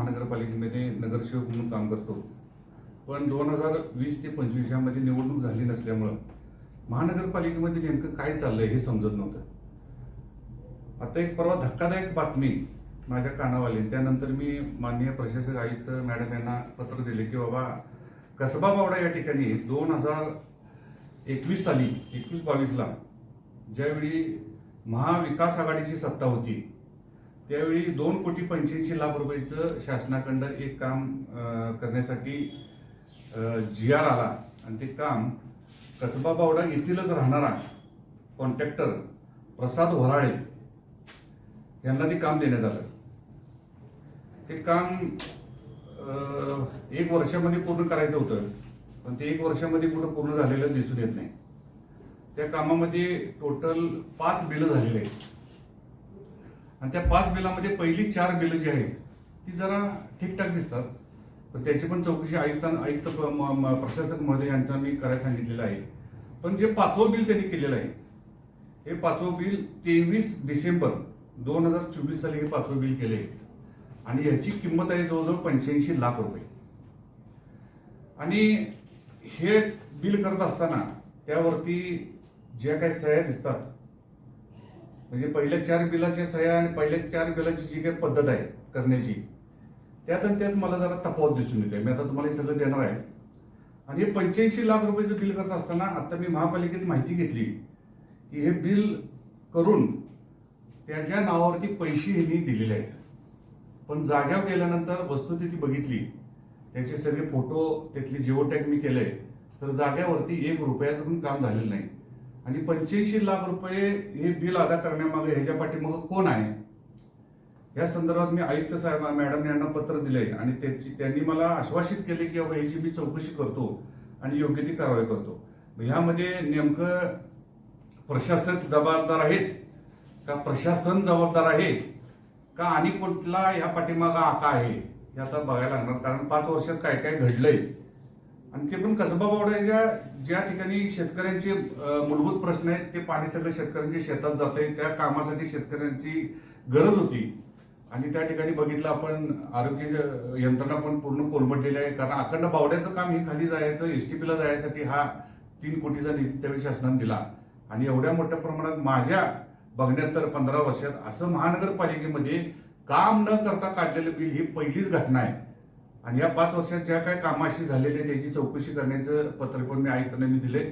महानगरपालिकेमध्ये नगरसेवक म्हणून काम करतो. पण दोन हजार वीस ते पंचवीस यामध्ये निवडणूक झाली नसल्यामुळं महानगरपालिकेमध्ये नेमकं काय चाललंय हे समजत नव्हतं. आता एक परवा धक्कादायक बातमी माझ्या कानावाली. त्यानंतर मी माननीय प्रशासक आयुक्त मॅडम यांना पत्र दिले की बाबा कसबा बावडा या ठिकाणी दोन हजार एकवीस साली एकवीस बावीसला ज्यावेळी महाविकास आघाडीची सत्ता होती त्यावेळी दोन कोटी पंच्याऐंशी लाख रुपयाचं शासनाकडं एक काम करण्यासाठी जी आर आला. आणि ते काम कसबा बावडा येथीलच राहणारा कॉन्ट्रॅक्टर प्रसाद वराळे यांना ते काम देण्यात आलं. ते काम एक वर्षामध्ये पूर्ण करायचं होतं. पण ते एक वर्षामध्ये कुठं पूर्ण झालेलं दिसून येत नाही. त्या कामामध्ये टोटल पाच बिलं झालेली आहेत. आणि त्या पाच बिलामध्ये पहिली चार बिलं जी आहेत ती जरा ठीकठाक दिसतात. पण त्याची पण चौकशी आयुक्त आयुक्त प्रशासक महोदय यांना मी करायला सांगितलेलं आहे. पण जे पाचवं बिल त्यांनी केलेलं आहे हे पाचवं बिल तेवीस डिसेंबर दोन हजार चोवीस साली हे पाचवं बिल केले. आणि याची किंमत आहे जवळजवळ पंच्याऐंशी लाख रुपये. आणि हे बिल करत असताना त्यावरती ज्या काही सह्या दिसतात म्हणजे पहिल्या चार बिलाच्या सह्या आणि पहिल्या चार बिलाची जी काही पद्धत आहे करण्याची त्यात आणि त्यात मला जरा तफावत दिसून येते मी आता तुम्हाला हे सगळं देणार आहे. आणि हे पंच्याऐंशी लाख रुपयाचं बिल करत असताना आता मी महापालिकेत माहिती घेतली की हे बिल करून त्याच्या नावावरती पैसे यांनी दिलेले आहेत. पण जाग्यावर गेल्यानंतर वस्तू तिथे बघितली. त्याचे सगळे फोटो त्यातली जिओ टॅग मी केले तर जाग्यावरती एक रुपयाचं पण काम झालेलं नाही. आणि पंच्याऐंशी लाख रुपये हे बिल अदा करण्यामागे ह्याच्या पाठीमागं कोण आहे? या संदर्भात मी आयुक्त साहेब मॅडम यांना पत्र दिले आणि त्याची त्यांनी मला आश्वासित केले की बाबा ह्याची मी चौकशी करतो आणि योग्य ती कारवाई करतो. ह्यामध्ये नेमकं प्रशासक जबाबदार आहेत का प्रशासन जबाबदार आहे का आणि कुठला ह्या पाठीमागा आका आहे हे आता बघायला लागणार. कारण पाच वर्षात काय काय घडलंय? आणि ते पण कसबा बावड्याच्या ज्या ठिकाणी शेतकऱ्यांचे मूलभूत प्रश्न आहेत ते पाणी सगळं शेतकऱ्यांच्या शेतात जात आहे त्या कामासाठी शेतकऱ्यांची गरज होती. आणि त्या ठिकाणी बघितलं आपण आरोग्य यंत्रणा पण पूर्ण कोलमडलेली आहे कारण अखंड बावड्याचं काम हे खाली जायचं एस टी पीला जायसाठी हा तीन कोटीचा निधी त्यावेळी शासनाने दिला. आणि एवढ्या मोठ्या प्रमाणात माझ्या बघण्यात तर पंधरा वर्षात असं महानगरपालिकेमध्ये काम न करता काढलेलं बिल ही पहिलीच घटना आहे. आणि या पाच वर्षात ज्या काय कामाशी झालेले त्याची चौकशी करण्याचं पत्र पण मी आयुक्तांना मी दिले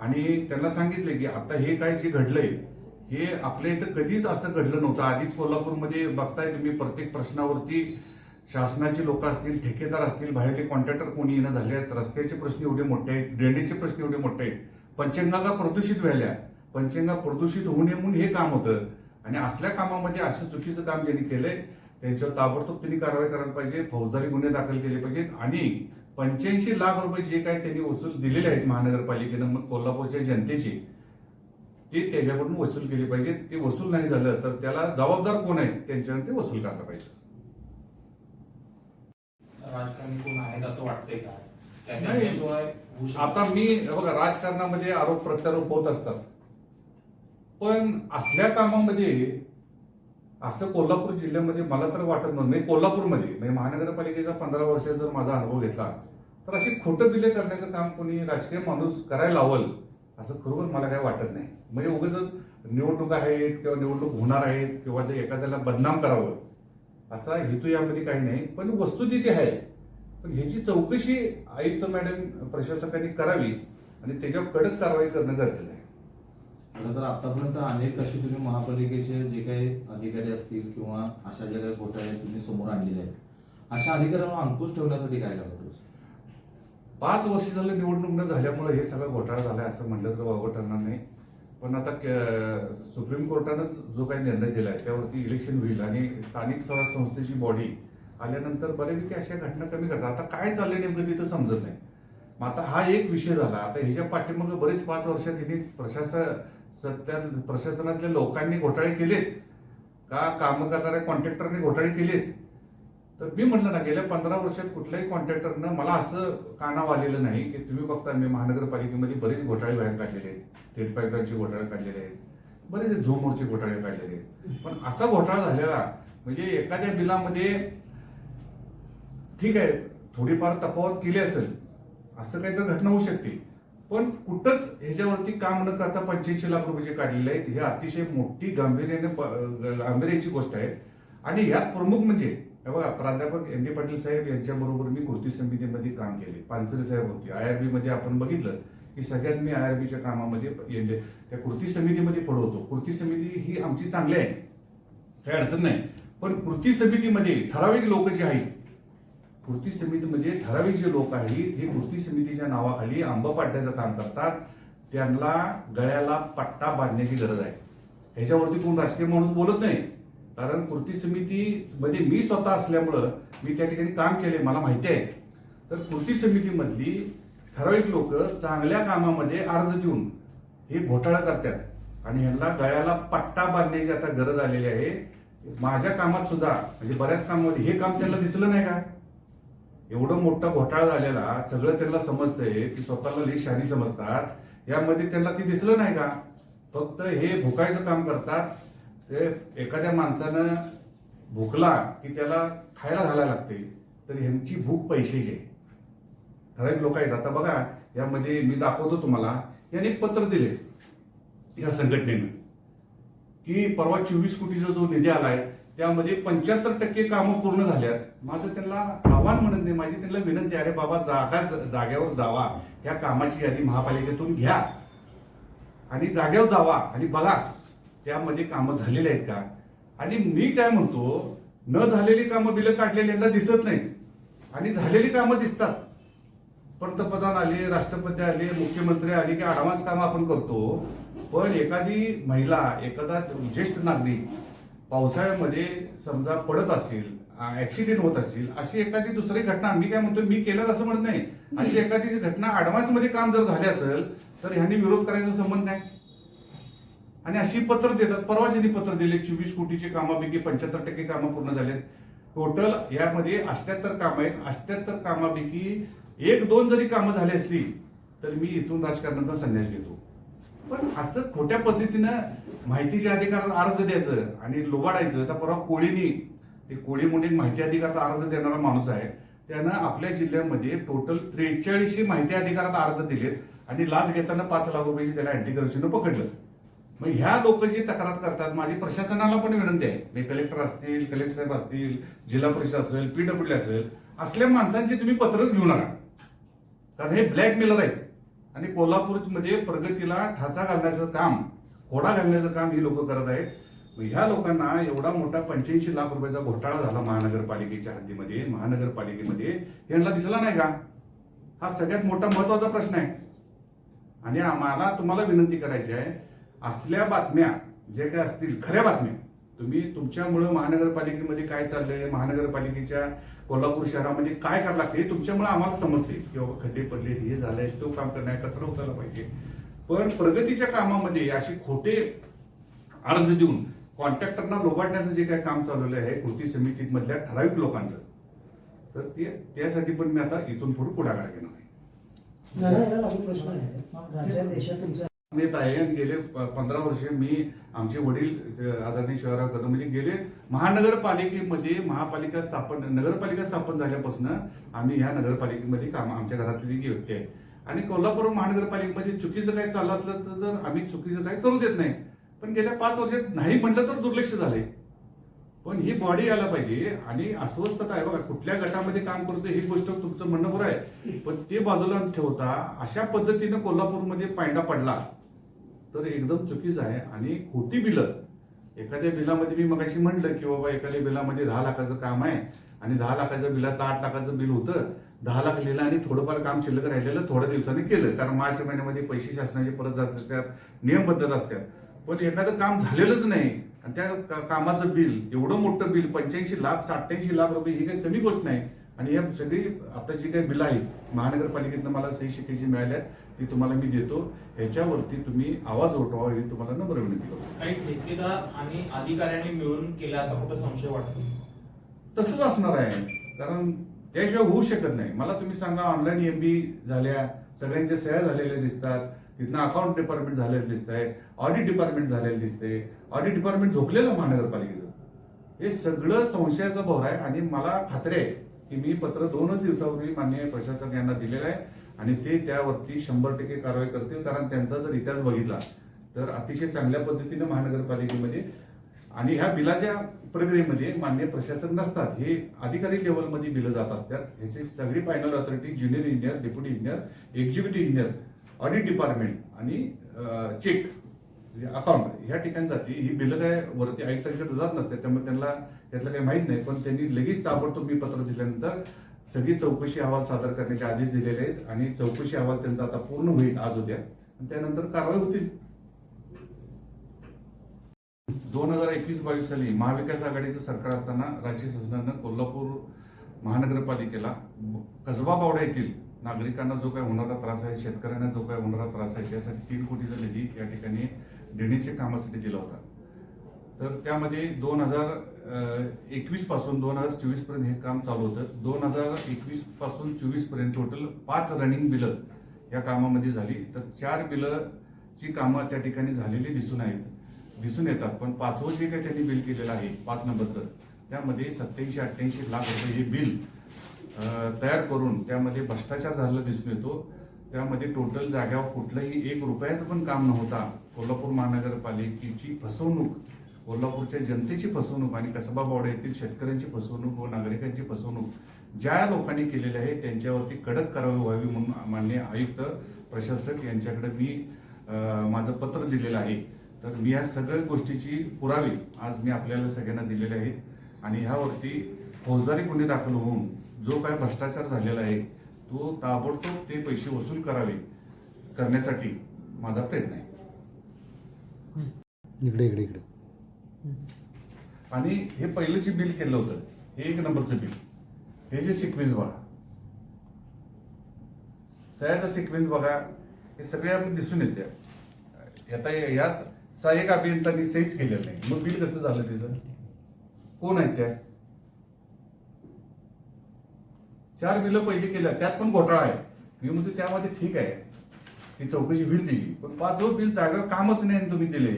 आणि त्यांना सांगितले की आता हे काय जे घडलंय हे आपल्या इथं कधीच असं घडलं नव्हतं. आधीच कोल्हापूरमध्ये बघताय तुम्ही प्रत्येक प्रश्नावरती शासनाची लोक असतील ठेकेदार असतील बाहेरचे कॉन्ट्रॅक्टर कोणी येणं झाले आहेत रस्त्याचे प्रश्न एवढे मोठे आहेत ड्रेनेजचे प्रश्न एवढे मोठे आहेत. पंचगंगा प्रदूषित व्हायल्या? पंचगंगा प्रदूषित होऊ नये म्हणून हे काम होतं. आणि असल्या कामामध्ये असं चुकीचं काम ज्यांनी केलंय त्यांच्यावर ताबडतोब त्यांनी कारवाई करायला पाहिजे फौजदारी गुन्हे दाखल केले पाहिजेत आणि पंच्याऐंशी लाख रुपये जे काय त्यांनी वसूल दिलेले आहेत महानगरपालिकेनं मग कोल्हापूरच्या जनतेचे ते त्याच्याकडून वसूल केले पाहिजेत. ते वसूल नाही झालं तर त्याला जबाबदार कोण आहेत? त्यांच्यावर ते वसूल करायला पाहिजे. राजकारणी कोण आहेत असं वाटतंय का? नाही. आता मी बघा राजकारणामध्ये आरोप प्रत्यारोप होत असतात. पण असल्या कामामध्ये असं कोल्हापूर जिल्ह्यामध्ये मला तर वाटत नव्हतं. म्हणजे कोल्हापूरमध्ये म्हणजे महानगरपालिकेचा पंधरा वर्ष जर माझा अनुभव घेतला तर अशी खोटं बिले करण्याचं काम कोणी राजकीय माणूस करायला लावल असं खरोखर मला काही वाटत नाही. म्हणजे उगाच निवडणूक आहेत किंवा निवडणूक होणार आहेत किंवा ते एखाद्याला बदनाम करावं असा हेतू यामध्ये काही नाही. पण वस्तुस्थिती आहे पण ह्याची चौकशी आयुक्त मॅडम प्रशासकांनी करावी आणि त्याच्यावर कडक कारवाई करणं गरजेचं आहे. खरं तर आतापर्यंत अनेक असे तुम्ही महापालिकेचे जे काही अधिकारी असतील किंवा अशा ज्या काही घोटाळे तुम्ही समोर आणलेले आहेत. अशा अधिकाऱ्यांना अंकुश ठेवण्यासाठी काय करतो पाच वर्ष झालं निवडणूक न झाल्यामुळे हे सगळं घोटाळा झालाय असं म्हटलं तर वावगं ठरणार नाही. पण आता सुप्रीम कोर्टानंच जो काही निर्णय दिला आहे त्यावरती इलेक्शन होईल आणि स्थानिक स्वराज संस्थेची बॉडी आल्यानंतर बऱ्यापैकी अशा घटना कमी घडतात आता काय चाललंय नेमकं तिथं समजत नाही. मग आता हा एक विषय झाला. आता ह्याच्या पाठीमागं बरेच पाच वर्षात तिने प्रशासन सत्या प्रशासनातल्या लोकांनी घोटाळे केलेत का? कामं करणाऱ्या कॉन्ट्रॅक्टरने घोटाळे केलेत? तर मी म्हटलं ना गेल्या पंधरा वर्षात कुठल्याही कॉन्ट्रॅक्टरनं मला असं कानाव आलेलं नाही की तुम्ही बघता मी महानगरपालिकेमध्ये बरेच घोटाळे बाहेर काढलेले आहेत. तेल पाईपलाईनचे घोटाळे काढलेले आहेत. बरेच झोमोरचे घोटाळे काढलेले आहेत. पण असा घोटाळा झालेला म्हणजे एखाद्या बिलामध्ये ठीक आहे थोडीफार तफावत केली असेल असं काहीतरी घटना होऊ शकते. पण कुठंच ह्याच्यावरती काम न करता पंच्याऐंशी लाख रुपये जे काढलेले आहेत हे अतिशय मोठी गांभीर्याने प- गांभीर्याची गोष्ट आहे. आणि यात प्रमुख म्हणजे बघा प्राध्यापक एम डी पाटील साहेब यांच्याबरोबर मी कृती समितीमध्ये काम केले. पानसरे साहेब होते. आय आर बीमध्ये आपण बघितलं की सगळ्यात मी आय आर बीच्या कामामध्ये येले- त्या कृती समितीमध्ये पडवतो कृती समिती ही आमची चांगली आहे. काही अडचण नाही. पण कृती समितीमध्ये ठराविक लोक जे आहेत कृती समितीमध्ये ठराविक जे लोक आहेत हे कृती समितीच्या नावाखाली आंबा पाडण्याचं काम करतात. त्यांना गळ्याला पट्टा बांधण्याची गरज आहे. ह्याच्यावरती कोण राजकीय माणूस बोलत नाही. कारण कृती समिती मध्ये मी स्वतः असल्यामुळं मी त्या ठिकाणी काम केले मला माहिती आहे. तर कृती समितीमधली ठराविक लोक चांगल्या कामामध्ये अर्ज देऊन हे घोटाळा करतात. आणि ह्यांना गळ्याला पट्टा बांधण्याची आता गरज आलेली आहे. माझ्या कामात सुद्धा म्हणजे बऱ्याच कामामध्ये हे काम त्यांना दिसलं नाही का? एवढं मोठा घोटाळा झालेला सगळं त्यांना समजतंय की स्वतःला लई शानी समजतात. यामध्ये त्यांना ते दिसलं नाही का? फक्त हे भुकायचं काम करतात. ते एखाद्या माणसानं भुकला की त्याला खायला घालायला लागते. तर ह्यांची भूक पैशाची आहे. ठराविक लोक आहेत. आता बघा यामध्ये मी दाखवतो तुम्हाला. याने एक पत्र दिले या संघटनेनं. की परवा चोवीस कोटीचा जो निधी आलाय त्यामध्ये पंच्याहत्तर टक्के कामं पूर्ण झाल्यात. माझं त्यांना आव्हान म्हणत नाही माझी त्यांना विनंती अरे बाबा जागा जाग्यावर जावा. या कामाची यादी महापालिकेतून घ्या. आणि जाग्यावर जावा आणि बघा त्यामध्ये कामं झालेली आहेत का? आणि मी काय म्हणतो न झालेली कामं बिलं काढलेली यंदा दिसत नाही आणि झालेली कामं दिसतात. पंतप्रधान आले राष्ट्रपती आले मुख्यमंत्री आले की आरामाच कामं आपण करतो. पण एखादी महिला एखादा ज्येष्ठ नागरिक पावसाळ्यामध्ये समजा पडत असेल ऍक्सिडेंट होत असेल अशी एखादी दुसरी घटना मी काय म्हणतो मी केलं असं म्हणत नाही. अशी एखादी घटना ऍडव्हान्समध्ये काम जर झाले असेल तर ह्यांनी विरोध करायचा संबंध नाही. आणि अशी पत्र देतात परवा ज्यांनी पत्र दिले चोवीस कोटीची कामापैकी पंच्याहत्तर टक्के कामं पूर्ण झालेत. टोटल यामध्ये अष्ट्याहत्तर कामं आहेत. अष्ट्याहत्तर कामापैकी एक दोन जरी कामं झाली असली तर मी इथून राजकारणाचा संन्यास घेतो. पण असं खोट्या पद्धतीनं माहितीच्या अधिकारात अर्ज द्यायचं आणि लुबाडायचं तर परवा कोळीनी ते कोळी म्हणून एक माहिती अधिकारात अर्ज देणारा माणूस आहे. त्यानं आपल्या जिल्ह्यामध्ये टोटल त्रेचाळीसशे माहिती अधिकारात अर्ज दिलेत आणि लाच घेताना पाच लाख रुपयाची त्याला अँटी करप्शननं पकडलं. मग ह्या लोक जी तक्रार करतात माझी प्रशासनाला पण विनंती आहे. मी कलेक्टर असतील कलेक्टर साहेब असतील जिल्हा परिषद असेल पीडब्ल्यू असेल असल्या माणसांची तुम्ही पत्रच घेऊ नका. कारण हे ब्लॅकमेलर आहेत. आणि कोल्हापूरमध्ये प्रगतीला ठाचा घालण्याचं काम खोडा घालण्याचं काम ही लोक करत आहेत. ह्या लोकांना एवढा मोठा पंच्याऐंशी लाख रुपयाचा घोटाळा झाला महानगरपालिकेच्या हद्दीमध्ये महानगरपालिकेमध्ये. यांना दिसला नाही का? हा सगळ्यात मोठा महत्त्वाचा प्रश्न आहे. आणि आम्हाला तुम्हाला विनंती करायची आहे असल्या बातम्या जे काय असतील खऱ्या बातम्या तुम्ही तुमच्यामुळं महानगरपालिकेमध्ये काय चाललंय? महानगरपालिकेच्या कोल्हापूर शहरामध्ये काय करायला लागते हे तुमच्यामुळे आम्हाला समजते की बाबा खड्डे पडले हे झालंय तो काम करणार कचरा उचलला पाहिजे. पण प्रगतीच्या कामामध्ये असे खोटे अर्ज देऊन कॉन्ट्रॅक्टरना लोबाडण्याचं जे काय काम चालवलं आहे कृती समितीत मधल्या ठराविक लोकांचं तर ते त्यासाठी पण मी आता इथून पुढे पुढाकार घेणार आहे. दादा याला नेत आहे गेले पंधरा वर्ष मी आमचे वडील आदरणीय शिवराव कदम म्हणजे गेले. महानगरपालिकेमध्ये महापालिका स्थापन नगरपालिका स्थापन झाल्यापासून आम्ही ह्या नगरपालिकेमध्ये काम आमच्या घरातली जी व्यक्ती आहे. आणि कोल्हापूर महानगरपालिकेमध्ये चुकीचं काही चाललं असलं तर आम्ही चुकीचं काही करू देत नाही. पण गेल्या पाच वर्षात नाही म्हटलं तर दुर्लक्ष झाले पण ही बॉडी यायला पाहिजे आणि अस्वस्थता आहे बघा कुठल्या गटामध्ये काम करतो ही गोष्ट तुमचं म्हणणं बरं आहे. पण ते बाजूला ठेवता अशा पद्धतीनं कोल्हापूरमध्ये पायंडा पडला तर एकदम चुकीचं आहे. आणि खोटी बिलं एखाद्या बिलामध्ये मी मगाशी म्हटलं की बाबा एखाद्या बिलामध्ये दहा लाखाचं काम आहे आणि दहा लाखाच्या बिलात आठ लाखाचं बिल होतं दहा लाख लिहिलं आणि थोडंफार काम शिल्लक राहिलेलं थोड्या दिवसांनी केलं कारण मार्च महिन्यामध्ये पैसे शासनाचे परत जात असतात नियमबद्ध असतात. पण एखादं काम झालेलंच नाही आणि त्या कामाचं बिल एवढं मोठं बिल पंच्याऐंशी लाख सत्याऐंशी लाख रुपये ही काही कमी गोष्ट नाही. आणि या सगळी आता जी काही बिलं आहेत महानगरपालिकेतनं मला सही शिकायची मिळाल्यात ती तुम्हाला मी देतो. ह्याच्यावरती तुम्ही आवाज उठवा ही तुम्हाला नम्र विनंती करतो. काही ठेकेदार आणि अधिकाऱ्यांनी मिळून केला असा कुठं संशय वाटतो? तसंच असणार आहे. कारण त्याशिवाय होऊ शकत नाही. मला तुम्ही सांगा ऑनलाईन एम बी झाल्या सगळ्यांच्या सह्या झालेल्या दिसतात. तिथनं अकाउंट डिपार्टमेंट झालेलं दिसत आहे ऑडिट डिपार्टमेंट झालेलं दिसते ऑडिट डिपार्टमेंट झोपलेलं महानगरपालिकेचं. हे सगळं संशयाचा भोर आहे आणि मला खात्री आहे की मी पत्र दोनच दिवसापूर्वी माननीय प्रशासक यांना दिलेलं आहे आणि ते त्यावरती शंभर टक्के कारवाई करतील कारण त्यांचा जर इतिहास बघितला तर अतिशय चांगल्या पद्धतीने महानगरपालिकेमध्ये आणि ह्या बिलाच्या प्रक्रियेमध्ये मान्य प्रशासक नसतात हे अधिकारी लेवलमध्ये बिलं जात असतात. ह्याची सगळी final authority junior engineer deputy engineer executive engineer audit department आणि चेक म्हणजे अकाउंट ह्या ठिकाणी जाते ही बिलं काय वरती आयुक्तांकडे जात नसते त्यामुळे त्यांना त्यातलं काही माहीत नाही. पण त्यांनी लगेच ताबडतोब मी पत्र दिल्यानंतर सगळी चौकशी अहवाल सादर करण्याचे आदेश दिलेले आहेत आणि चौकशी अहवाल त्यांचा आता पूर्ण होईल आज उद्या. आणि त्यानंतर कारवाई होतील. दोन हजार एकवीस बावीस साली महाविकास आघाडीचं सरकार असताना राज्य शासनानं कोल्हापूर महानगरपालिकेला कसबा बावडा येथील नागरिकांना जो काय होणारा त्रास आहे शेतकऱ्यांना जो काय होणारा त्रास आहे त्यासाठी तीन कोटीचा निधी या ठिकाणी देण्याच्या कामासाठी दिला होता. तर त्यामध्ये दोन हजार एकवीसपासून दोन हजार चोवीसपर्यंत हे काम चालू होतं. दोन हजार एकवीसपासून चोवीसपर्यंत टोटल पाच रनिंग बिलं या कामामध्ये झाली. तर चार बिलंची कामं त्या ठिकाणी झालेली दिसून आहेत. दिसून येतात पण पाचवं जे काही त्यांनी बिल केलेलं आहे पाच नंबरचं त्यामध्ये सत्याऐंशी अठ्ठ्याऐंशी लाख रुपये हे बिल तयार करून त्यामध्ये भ्रष्टाचार झालेला दिसून येतो. त्यामध्ये टोटल जाग्यावर कुठलंही एक रुपयाचं पण काम नव्हता. कोल्हापूर महानगरपालिकेची फसवणूक कोल्हापूरच्या जनतेची फसवणूक आणि कसबा बावडा येथील शेतकऱ्यांची फसवणूक व नागरिकांची फसवणूक ज्या लोकांनी केलेली आहे त्यांच्यावरती कडक कारवाई व्हावी म्हणून माननीय आयुक्त प्रशासक यांच्याकडे मी माझं पत्र दिलेलं आहे. तर मी या सगळ्या गोष्टीची पुरावे आज मी आपल्याला सगळ्यांना दिलेले आहेत. आणि ह्यावरती फौजदारी गुन्हे दाखल होऊन जो काय भ्रष्टाचार झालेला आहे तो ताबडतोब ते पैसे वसूल करावे करण्यासाठी माझा प्रयत्न आहे. इकडे इकडे इकडे. आणि हे पहिलं जे बिल केलं होतं हे एक नंबरचं बिल. हे जे सिक्वेन्स बघा. सह्याचा सिक्वेन्स बघा हे सगळे आपण दिसून येते. आता यात सहाय्यक अभियंत्यांनी सहीच केलेलं नाही. मग बिल कसं झालं त्याचं? कोण आहेत त्या? चार बिलं पहिली केल्या त्यात पण घोटाळा आहे. मी म्हणतो त्यामध्ये ठीक आहे. ती चौकशी होईल त्याची पण पाचवं बिल जागा कामच नाही आणि तुम्ही दिले.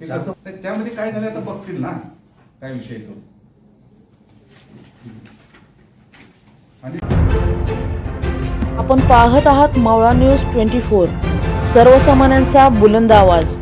हे कसं त्यामध्ये काय झालं आता बघतील ना. काय विषय तो. आणि आपण पाहत आहात मावळा न्यूज ट्वेंटी फोर. सर्वसामान्यांचा बुलंद आवाज.